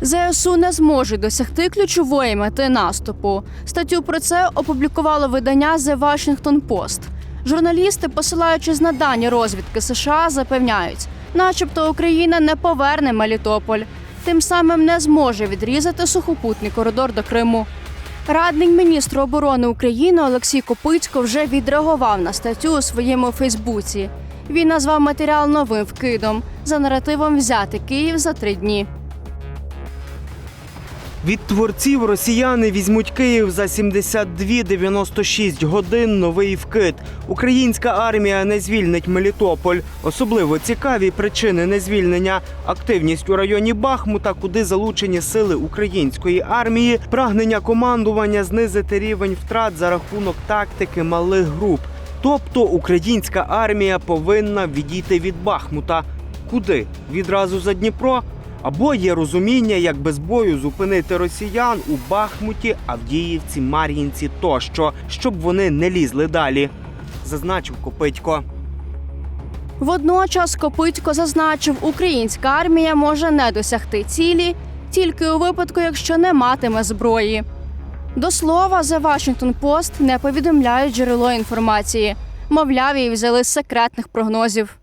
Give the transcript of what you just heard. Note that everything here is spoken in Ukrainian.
ЗСУ не зможуть досягти ключової мети наступу. Статтю про це опублікувало видання The Washington Post. Журналісти, посилаючись на дані розвідки США, запевняють, начебто Україна не поверне Мелітополь, тим самим не зможе відрізати сухопутний коридор до Криму. Радник міністру оборони України Олексій Копицько вже відреагував на статтю у своєму Фейсбуці. Він назвав матеріал новим вкидом за наративом взяти Київ за три дні. Від творців росіяни візьмуть Київ за 72-96 годин. Новий вкид. Українська армія не звільнить Мелітополь. Особливо цікаві причини незвільнення. Активність у районі Бахмута, куди залучені сили української армії, прагнення командування знизити рівень втрат за рахунок тактики малих груп. Тобто українська армія повинна відійти від Бахмута. Куди? Відразу за Дніпро? Або є розуміння, як без бою зупинити росіян у Бахмуті, Авдіївці, Мар'їнці тощо, щоб вони не лізли далі, зазначив Копитько. Водночас Копитько зазначив, українська армія може не досягти цілі тільки у випадку, якщо не матиме зброї. До слова, The Washington Post не повідомляють джерело інформації. Мовляв, її взяли з секретних прогнозів.